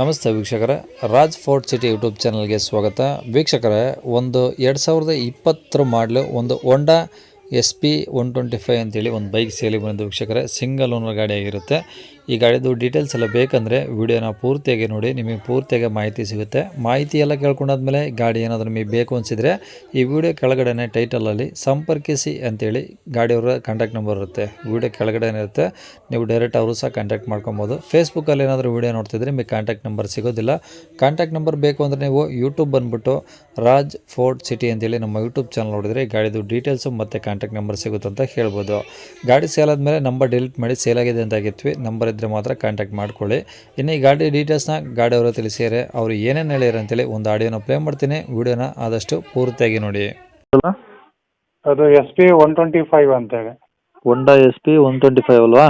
ನಮಸ್ತೆ ವೀಕ್ಷಕರೇ, Raj fort city YouTube ಚಾನಲ್ಗೆ ಸ್ವಾಗತ. ವೀಕ್ಷಕರೇ, ಒಂದು ಎರಡು ಸಾವಿರದ ಇಪ್ಪತ್ತರ ಮಾಡಲು ಒಂದು Honda S P one twenty five ಅಂತೇಳಿ ಒಂದು ಬೈಕ್ ಸೇಲಿಗೆ ಬಂದಿದ್ದು ವೀಕ್ಷಕರೇ. ಸಿಂಗಲ್ ಓನರ್ ಗಾಡಿ ಆಗಿರುತ್ತೆ. ಈ ಗಾಡಿದು ಡೀಟೇಲ್ಸ್ ಎಲ್ಲ ಬೇಕಂದರೆ ವಿಡಿಯೋನ ಪೂರ್ತಿಯಾಗಿ ನೋಡಿ, ನಿಮಗೆ ಪೂರ್ತಿಯಾಗಿ ಮಾಹಿತಿ ಸಿಗುತ್ತೆ. ಮಾಹಿತಿ ಎಲ್ಲ ಕೇಳ್ಕೊಂಡಾದ್ಮೇಲೆ ಗಾಡಿ ಏನಾದರೂ ನಿಮಗೆ ಬೇಕು ಅನಿಸಿದರೆ ಈ ವಿಡಿಯೋ ಕೆಳಗಡೆನೆ ಟೈಟಲಲ್ಲಿ ಸಂಪರ್ಕಿಸಿ ಅಂತೇಳಿ ಗಾಡಿಯವರ ಕಾಂಟ್ಯಾಕ್ಟ್ ನಂಬರ್ ಇರುತ್ತೆ. ವಿಡಿಯೋ ಕೆಳಗಡೆ ಇರುತ್ತೆ. ನೀವು ಡೈರೆಕ್ಟ್ ಅವರು ಸಹ ಕಾಂಟ್ಯಾಕ್ಟ್ ಮಾಡ್ಕೊಬೋದು. ಫೇಸ್ಬುಕ್ಕಲ್ಲಿ ಏನಾದರೂ ವಿಡಿಯೋ ನೋಡ್ತಿದ್ರೆ ನಿಮಗೆ ಕಾಂಟ್ಯಾಕ್ಟ್ ನಂಬರ್ ಸಿಗೋದಿಲ್ಲ. ಕಾಂಟ್ಯಾಕ್ಟ್ ನಂಬರ್ ಬೇಕು ಅಂದರೆ ನೀವು ಯೂಟ್ಯೂಬ್ ಬಂದುಬಿಟ್ಟು ರಾಜ್ ಫೋರ್ಟ್ ಸಿಟಿ ಅಂತೇಳಿ ನಮ್ಮ ಯೂಟ್ಯೂಬ್ ಚಾನಲ್ ನೋಡಿದರೆ ಗಾಡಿದು ಡೀಟೇಲ್ಸು ಮತ್ತು ಕಾಂಟ್ಯಾಕ್ಟ್ ನಂಬರ್ ಸಿಗುತ್ತೆ ಅಂತ ಹೇಳ್ಬೋದು. ಗಾಡಿ ಸೇಲ್ ಆದಮೇಲೆ ನಂಬರ್ ಡಿಲೀಟ್ ಮಾಡಿ ಸೇಲ್ ಆಗಿದೆ ಅಂತ ಆಗಿತ್ತು ನಂಬರ್ ಇದ್ದರೆ ಮಾತ್ರ ಕಾಂಟ್ಯಾಕ್ಟ್ ಮಾಡ್ಕೊಳ್ಳಿ. ಇನ್ನು ಈ ಗಾಡಿ ಡೀಟೇಲ್ಸ್ನ ಗಾಡಿಯವರು ತಿಳಿಸಿದರೆ ಅವರು ಏನೇನು ಹೇಳ್ಯಾರ ಅಂತೇಳಿ ಒಂದು ಆಡಿಯೋನ ಪ್ಲೇ ಮಾಡ್ತೀನಿ. ವಿಡಿಯೋನ ಆದಷ್ಟು ಪೂರ್ತಿಯಾಗಿ ನೋಡಿ. ಅದು S P one twenty five ಅಂತೇಳಿ Honda S P one twenty five ಅಲ್ವಾ?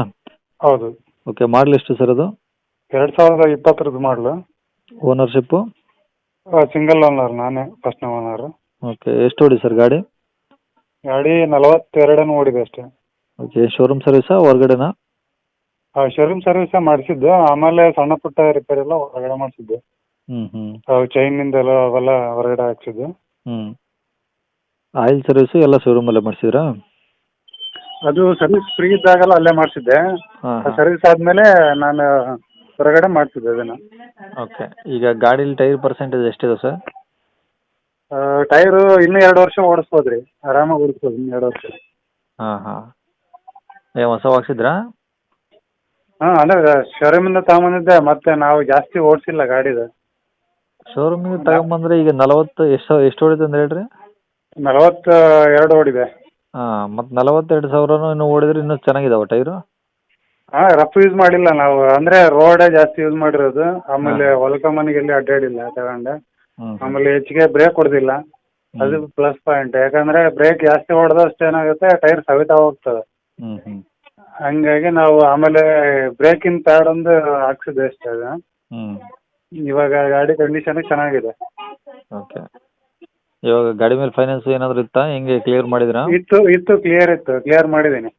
ಹೌದು. ಓಕೆ ಮಾಡಲ್ ಎಷ್ಟು ಸರ್ ಅದು? ಎರಡು ಸಾವಿರದ ಇಪ್ಪತ್ತರದ್ದು ಮಾಡಲು ಓನರ್ಶಿಪ್ಪು ಸಿಂಗಲ್ ಓನರ್ ನಾನೇ ಫಸ್ಟ್ ಓನರ್ ಓಕೆ ಎಷ್ಟು ಓಡಿ ಸರ್ ಗಾಡಿ? ಗಾಡಿ ನಲವತ್ತೆರಡನ್ನು ಓಡಿದೆ ಅಷ್ಟೇ. ಓಕೆ ಶೋರೂಮ್ ಸರ್ವಿಸಾ ಹೊರಗಡೆನಾ? ಶೋರೂಮ್ ಸರ್ವಿಸ್ ಮಾಡಿಸಿದ್ದು. ಆಮೇಲೆ ಸಣ್ಣ ಪುಟ್ಟ ರಿಪೇರಿ ಎಲ್ಲ ಹೊರಗಡೆ ಮಾಡಿಸಿದ್ದು. ಹ್ಮ್ ಹ್ಮ್. ಚೈನ್ ಎಲ್ಲ ಅವೆಲ್ಲ ಹೊರಗಡೆ ಹಾಕ್ಸಿದ್ದು. ಆಯಿಲ್ ಸರ್ವಿಸ್ ಎಲ್ಲ ಶೋರೂಮಲ್ಲೇ ಮಾಡಿಸಿದ್ರಾ? ಅದು ಸರ್ವಿಸ್ ಫ್ರೀ ಇದ್ದಾಗಲ್ಲ ಅಲ್ಲೇ ಮಾಡಿಸಿದ್ದೆ. ಹಾಂ ಸರ್ವಿಸ್ ಆದ್ಮೇಲೆ ನಾನು ಹೊರಗಡೆ ಮಾಡಿಸಿದ್ದೆ ಅದನ್ನ. ಓಕೆ. ಈಗ ಗಾಡೀಲಿ ಟೈರ್ ಪರ್ಸೆಂಟೇಜ್ ಎಷ್ಟಿದೆ ಸರ್? ಟೈರ್ ಇನ್ನು ಎರಡು ವರ್ಷ ಓಡಿಸ್ಬೋದ್ರಿ. ಆರಾಮಾಗಿ ಓಡಿಸ್ಬೋದು ಇನ್ನು ಎರಡು ವರ್ಷ. ಹಾಂ ಹಾಂ. ಏ ಹೊಸ ಹಾಕ್ಸಿದ್ರಾ? ಹಾಂ ಶೋರೂಮ್ ಶೋರೂಮಿಂದ ತಗೊಂಬಂದಿದ್ದೆ ಮತ್ತೆ ನಾವು ಜಾಸ್ತಿ ಓಡಿಸಿಲ್ಲ ಗಾಡಿದು. ಶೋರೂಮಿಗೆ ತಗೊಂಬಂದ್ರೆ ಈಗ ನಲವತ್ತು ಎಷ್ಟು ಎಷ್ಟು ಹೊಡಿತು ಅಂತ ಹೇಳ್ರಿ? ನಲವತ್ತ ಎರಡು ಓಡಿದೆ. ಹಾಂ ಮತ್ತು ನಲವತ್ತೆರಡು ಸಾವಿರನೂ ಇನ್ನು ಓಡಿದ್ರೆ ಇನ್ನೂ ಚೆನ್ನಾಗಿದಾವೆ ಟೈರು? ಹಾಂ ರಫ್ ಯೂಸ್ ಮಾಡಿಲ್ಲ ನಾವು. ಅಂದ್ರೆ ರೋಡೇ ಜಾಸ್ತಿ ಯೂಸ್ ಮಾಡಿರೋದು. ಆಮೇಲೆ ಹೊಲಕ ಮನೆಗೆ ಎಲ್ಲಿ ಅಡ್ಡಾಡಿಲ್ಲ ತಗೊಂಡೆ. ಹ್ಞೂ ಆಮೇಲೆ ಹೆಚ್ಚಿಗೆ ಬ್ರೇಕ್ ಹೊಡೆದಿಲ್ಲ. ಅದು ಪ್ಲಸ್ ಪಾಯಿಂಟ್ ಯಾಕಂದ್ರೆ ಬ್ರೇಕ್ ಜಾಸ್ತಿ ಹೊಡೆದಷ್ಟು ಏನಾಗುತ್ತೆ ಟೈರ್ ಸವಿತಾ ಹೋಗ್ತದೆ. ಹ್ಞೂ ಹ್ಞೂ ಹಂಗಾಗಿ ನಾವು ಆಮೇಲೆ ಬ್ರೇಕಿನ ಪ್ಯಾಡ್ ಒಂದು ಹಾಕ್ಸಿದ್ದೆ ಅಷ್ಟೇ ಅದು. ಹ್ಞೂ ಇವಾಗ ಗಾಡಿ ಕಂಡೀಷನ್ ಚೆನ್ನಾಗಿದೆ. ಓಕೆ ಇವಾಗ ಗಾಡಿ ಮೇಲೆ ಫೈನಾನ್ಸ್ ಏನಾದರೂ ಇತ್ತಾ? ಹೆಂಗೆ ಕ್ಲಿಯರ್ ಮಾಡಿದ್ರಾ ಇತ್ತು ಇತ್ತು ಕ್ಲಿಯರ್ ಇತ್ತು ಕ್ಲಿಯರ್ ಮಾಡಿದ್ದೀನಿ.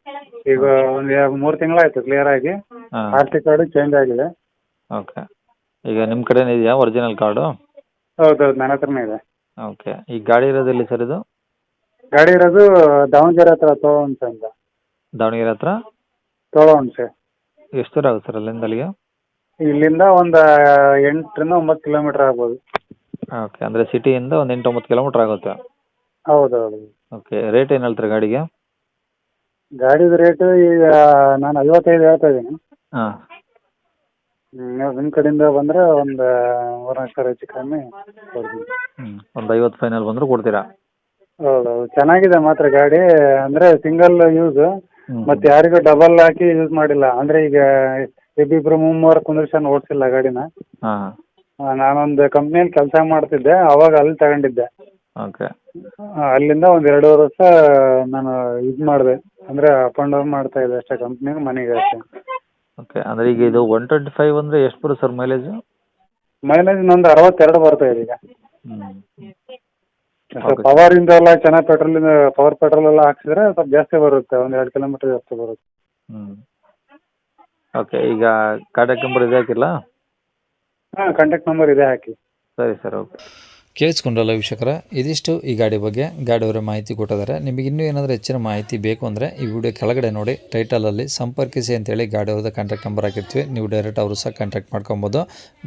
ಈಗ ಒಂದು ಮೂರು ತಿಂಗಳಾಯ್ತು ಕ್ಲಿಯರ್ ಆಗಿ. ಹಾಂ. ಆರ್ ಟಿ ಕಾರ್ಡ್ ಚೇಂಜ್ ಆಗಿದೆ. ಓಕೆ ಈಗ ನಿಮ್ಮ ಕಡೆ ಇದೆಯಾ ಒರಿಜಿನಲ್ ಕಾರ್ಡು ಹೌದೌದು ನನ್ನ ಹತ್ರನೇ ಇದೆ. ಓಕೆ ಈ ಗಾಡಿ ಇರೋದೆಲ್ಲಿ ಸರ್ ಇದು? ಗಾಡಿ ಇರೋದು ದಾವಣಗೆರೆ ಹತ್ರ ತೋಳಹುಣಸೆ ಅಂತ. ದಾವಣಗೆರೆ ಹತ್ರ? ತೋಳಹುಣಸೆ ಎಷ್ಟು ದೂರ ಆಗುತ್ತೆ ಸರ್ ಅಲ್ಲಿಂದ ಅಲ್ಲಿಗೆ? ಇಲ್ಲಿಂದ ಒಂದು ಎಂಟರಿಂದ ಒಂಬತ್ತು ಕಿಲೋಮೀಟರ್ ಆಗ್ಬೋದು. ಓಕೆ. ಅಂದರೆ ಸಿಟಿಯಿಂದ ಒಂದು ಎಂಟು ಒಂಬತ್ತು ಕಿಲೋಮೀಟ್ರ್ ಆಗುತ್ತೆ. ಹೌದು ಓಕೆ. ರೇಟ್ ಏನು ಹೇಳ್ತಾರೆ ಗಾಡಿಗೆ? ಗಾಡಿದು ರೇಟ್ ಈಗ ನಾನು ಐವತ್ತೈದು ಹೇಳ್ತಾ ಇದ್ದೀನಿ. ಹಾಂ. ನೀವು ನಿಮ್ಮ ಕಡೆಯಿಂದ ಬಂದರೆ ಒಂದು ಮೂರ್ನಾಲ್ಕು ಸಾವಿರ ಹೆಚ್ಚು ಕಮ್ಮಿ ಕೊಡ್ತೀನಿ ಹ್ಞೂ ಒಂದು ಐವತ್ತು ಫೈನಲ್ ಬಂದರೂ ಕೊಡ್ತೀರಾ? ಹೌದು ಚೆನ್ನಾಗಿದೆ ಮಾತ್ರ ಗಾಡಿ. ಅಂದರೆ ಸಿಂಗಲ್ ಯೂಸ್. ಮತ್ತೆ ಯಾರಿಗೂ ಡಬಲ್ ಹಾಕಿ ಯೂಸ್ ಮಾಡಿಲ್ಲ. ಅಂದ್ರೆ ಈಗ ಇಬ್ಬಿಬ್ರು ಮೂವರು ಕುಂದ್ರಿಸ್ಕೊಂಡು ಓಡಿಸಿಲ್ಲ ಗಾಡಿನ. ಹಾಂ. ಆ, ನಾನೊಂದು ಕಂಪ್ನಿಯಲ್ಲಿ ಕೆಲಸ ಮಾಡ್ತಿದ್ದೆ. ಅವಾಗ ಅಲ್ಲಿ ತಗೊಂಡಿದ್ದೆ. ಓಕೆ ಆ, ಅಲ್ಲಿಂದ ಒಂದ್ ಎರಡೂವರೆ ವರ್ಷ ನಾನು ಇದು ಮಾಡಿದೆ. ಅಂದ್ರೆ ಅಪ್ ಅಂಡ್ ಡೌನ್ ಮಾಡ್ತಾ ಇದ್ದೆ ಅಷ್ಟೇ ಕಂಪ್ನಿಗೆ ಮನೆಗೆ ಅಷ್ಟೇ. ಓಕೆ ಅಂದ್ರೆ ಈಗ ಇದು ಒನ್ ಟ್ವೆಂಟಿ ಫೈವ್ ಅಂದ್ರೆ ಎಷ್ಟು ಬರುತ್ತೆ ಸರ್ ಮೈಲೇಜ್ ಮೈಲೇಜ್ ನಂದು ಅರವತ್ತೆರಡು ಬರ್ತಾ ಇದೆ ಈಗ. ಹ್ಞೂ Okay. ಇಂದ ಎಲ್ಲ ಚೆನ್ನಾಗಿ ಪೆಟ್ರೋಲಿಂದ ಪವರ್ ಪೆಟ್ರೋಲ್ ಎಲ್ಲ ಹಾಕ್ಸಿದ್ರೆ ಸ್ವಲ್ಪ ಜಾಸ್ತಿ ಬರುತ್ತೆ ಒಂದ್ ಎರಡು ಕಿಲೋಮೀಟರ್ ಜಾಸ್ತಿ ಬರುತ್ತೆ. ಹ್ಞೂ ಓಕೆ ಈಗ ಕಾಂಟ್ಯಾಕ್ಟ್ ನಂಬರ್ ಇದೆ ಹಾಕಿಲ್ಲ? ಹಾ ಕಾಂಟ್ಯಾಕ್ಟ್ ನಂಬರ್ ಇದೆ ಹಾಕಿ. ಸರಿ ಸರ್ ಓಕೆ ಕೇಳಿಸ್ಕೊಂಡ್ರಲ್ಲ ವೀಕ್ಷಕರ ಇದಿಷ್ಟು ಈ ಗಾಡಿ ಬಗ್ಗೆ ಗಾಡಿಯವರ ಮಾಹಿತಿ ಕೊಟ್ಟಿದ್ದಾರೆ. ನಿಮಗೆ ಇನ್ನೂ ಏನಾದರೂ ಹೆಚ್ಚಿನ ಮಾಹಿತಿ ಬೇಕು ಅಂದರೆ ಈ ವಿಡಿಯೋ ಕೆಳಗಡೆ ನೋಡಿ ಟೈಟಲಲ್ಲಿ ಸಂಪರ್ಕಿಸಿ ಅಂತೇಳಿ ಗಾಡಿಯವ್ರದ್ದು ಕಾಂಟ್ಯಾಕ್ಟ್ ನಂಬರ್ ಹಾಕಿರ್ತೀವಿ. ನೀವು ಡೈರೆಕ್ಟ್ ಅವರು ಸಹ ಕಾಂಟ್ಯಾಕ್ಟ್ ಮಾಡ್ಕೊಬೋದು.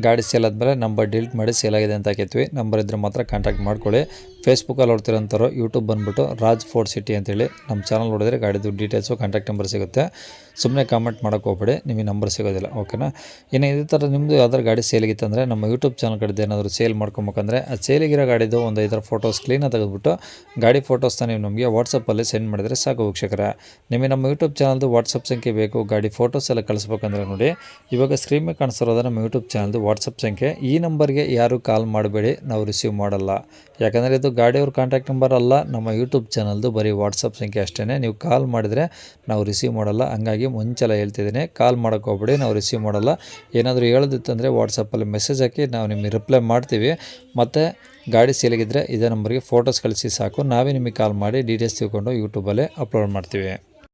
ಗಾಡಿ ಸೇಲ್ ಆದಮೇಲೆ ನಂಬರ್ ಡಿಲೀಟ್ ಮಾಡಿ ಸೇಲ್ ಆಗಿದೆ ಅಂತ ಹಾಕಿರ್ತೀವಿ. ನಂಬರ್ ಇದ್ರೆ ಮಾತ್ರ ಕಾಂಟ್ಯಾಕ್ಟ್ ಮಾಡ್ಕೊಳ್ಳಿ. ಫೇಸ್ಬುಕ್ಕಲ್ಲಿ ನೋಡ್ತಿರೋಂಥವ್ರು ಯೂಟ್ಯೂಬ್ ಬಂದುಬಿಟ್ಟು ರಾಜ್ ಫೋರ್ಟ್ ಸಿಟಿ ಅಂತೇಳಿ ನಮ್ಮ ಚಾನಲ್ ನೋಡಿದ್ರೆ ಗಾಡಿದು ಡೀಟೇಲ್ಸು ಕಾಂಟ್ಯಾಕ್ಟ್ ನಂಬರ್ ಸಿಗುತ್ತೆ. ಸುಮ್ಮನೆ ಕಾಮೆಂಟ್ ಮಾಡೋಕೆ ಹೋಗ್ಬೇಡಿ, ನಿಮಗೆ ನಂಬರ್ ಸಿಗೋದಿಲ್ಲ ಓಕೆನಾ ಇನ್ನು ಇದೇ ಥರ ನಿಮ್ಮದು ಯಾವ್ದಾದ್ರು ಗಾಡಿ ಸೇಲಿಗಿತ್ತಂದರೆ ನಮ್ಮ ಯೂಟ್ಯೂಬ್ ಚಾನಲ್ ಕಡೆದು ಏನಾದರೂ ಸೇಲ್ ಮಾಡ್ಕೊಬೇಕಂದ್ರೆ ಆ ಸೇಲಿಗಿರೋ ಗಾಡಿದು ಒಂದು ಐದರ ಫೋಟೋಸ್ ಕ್ಲೀನಾಗಿ ತೆಗೆದುಬಿಟ್ಟು ಗಾಡಿ ಫೋಟೋಸ್ನ ನೀವು ನಮಗೆ ವಾಟ್ಸಪ್ಪಲ್ಲಿ ಸೆಂಡ್ ಮಾಡಿದರೆ ಸಾಕು ವೀಕ್ಷಕರೇ. ನಿಮಗೆ ನಮ್ಮ ಯೂಟ್ಯೂಬ್ ಚಾನಲ್ದು ವಾಟ್ಸಪ್ ಸಂಖ್ಯೆ ಬೇಕು, ಗಾಡಿ ಫೋಟೋಸ್ ಎಲ್ಲ ಕಳಿಸ್ಬೇಕಂದ್ರೆ ನೋಡಿ, ಇವಾಗ ಸ್ಕ್ರೀನ್ ಮೇಲೆ ಕಾಣಿಸ್ತಿರೋದು ನಮ್ಮ ಯೂಟ್ಯೂಬ್ ಚಾನಲ್ದು ವಾಟ್ಸಪ್ ಸಂಖ್ಯೆ. ಈ ನಂಬರ್ಗೆ ಯಾರು ಕಾಲ್ ಮಾಡಬೇಡಿ, ನಾವು ರಿಸೀವ್ ಮಾಡಲ್ಲ. ಯಾಕಂದರೆ ಇದು ಗಾಡಿಯವ್ರ ಕಾಂಟ್ಯಾಕ್ಟ್ ನಂಬರ್ ಅಲ್ಲ, ನಮ್ಮ ಯೂಟ್ಯೂಬ್ ಚಾನಲ್ದು ಬರೀ ವಾಟ್ಸಪ್ ಸಂಖ್ಯೆ ಅಷ್ಟೇ ನೀವು ಕಾಲ್ ಮಾಡಿದರೆ ನಾವು ರಿಸೀವ್ ಮಾಡಲ್ಲ. ಹಂಗಾಗಿ ಮುಂಚೆಲ್ಲ ಹೇಳ್ತಿದ್ದೀನಿ ಕಾಲ್ ಮಾಡೋಕೆ ಹೋಗ್ಬೇಡಿ, ನಾವು ರಿಸೀವ್ ಮಾಡಲ್ಲ. ಏನಾದರೂ ಹೇಳೋದಿತ್ತಂದರೆ ವಾಟ್ಸಪ್ಪಲ್ಲಿ ಮೆಸೇಜ್ ಹಾಕಿ ನಾವು ನಿಮಗೆ ರಿಪ್ಲೈ ಮಾಡ್ತೀವಿ. ಮತ್ತು ಗಾಡಿ ಸೇಲಿಗಿದ್ರೆ ಇದೇ ನಂಬರ್ಗೆ ಫೋಟೋಸ್ ಕಳಿಸಿ ಸಾಕು. ನಾವೇ ನಿಮಗೆ ಕಾಲ್ ಮಾಡಿ ಡೀಟೇಲ್ಸ್ ತಿಳ್ಕೊಂಡು ಯೂಟ್ಯೂಬಲ್ಲೇ ಅಪ್ಲೋಡ್ ಮಾಡ್ತೀವಿ.